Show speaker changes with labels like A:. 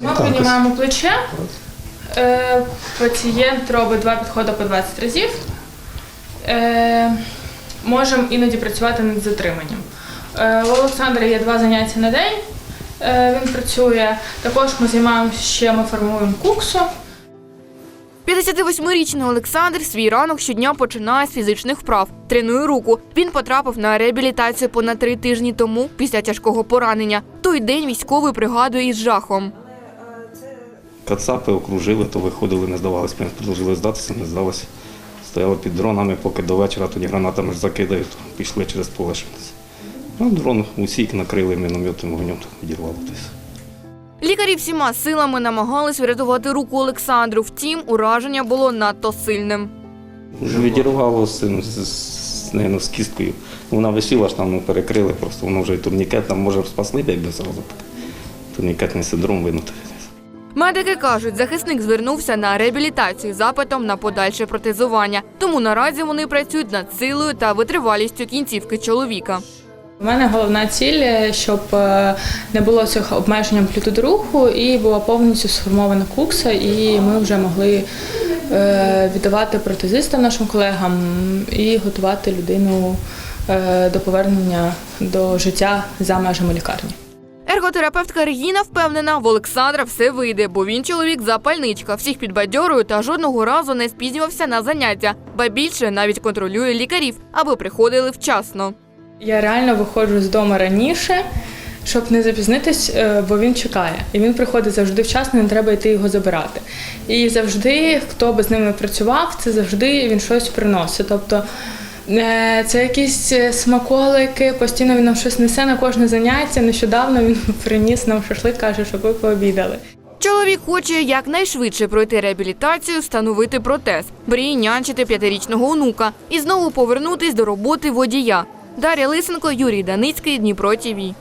A: Ми піднімаємо плече. Е, Пацієнт робить два підходи по 20 разів. Е, Можемо іноді працювати над затриманням. Е, У Олександра є два заняття на день. Е, Він працює. Також ми займаємося ще, ми формуємо куксу.
B: 58-річний Олександр свій ранок щодня починає з фізичних вправ. Тренує руку. Він потрапив на реабілітацію понад три тижні тому після тяжкого поранення. Той день військовий пригадує із жахом.
C: Кацапи окружили, то виходили, не здавалися. Продовжили здатися, не здалося. Стояли під дронами, поки до вечора тоді гранатами ж закидають, пішли через поле. Ну, дрон усік накрили мінометним вогнем, відірвало десь.
B: Лікарі всіма силами намагались врятувати руку Олександру. Втім, ураження було надто сильним.
C: Відірвало з, цим, з, з, з кісткою. Вона висіла ж там, ну, перекрили, просто воно вже і турнікет там може спасли, якби зразу. Турнікетний синдром винутий.
B: Медики кажуть, захисник звернувся на реабілітацію запитом на подальше протезування. Тому наразі вони працюють над силою та витривалістю кінцівки чоловіка.
A: У мене головна ціль, щоб е, не було цих обмежень амплітуди руху і була повністю сформована кукса, і ми вже могли е, віддавати протезистам нашим колегам і готувати людину е, до повернення до життя за межами лікарні.
B: Ерготерапевтка Регіна впевнена, в Олександра все вийде, бо він чоловік запальничка, всіх підбадьорує та жодного разу не спізнювався на заняття, ба більше навіть контролює лікарів, аби приходили вчасно.
A: Я реально виходжу з дому раніше, щоб не запізнитись, е, бо він чекає. І він приходить завжди вчасно, не треба йти його забирати. І завжди, хто би з ними працював, це завжди він щось приносить. Тобто це якісь е, смаколики, постійно він нам щось несе на кожне заняття. Нещодавно він приніс нам шашлик, каже, щоб ви пообідали.
B: Чоловік хоче якнайшвидше пройти реабілітацію, встановити протез, мріє нянчити п'ятирічного онука і знову повернутись до роботи водія. Дар'я Лисенко, Юрій Даницький, Дніпро ТІВІ.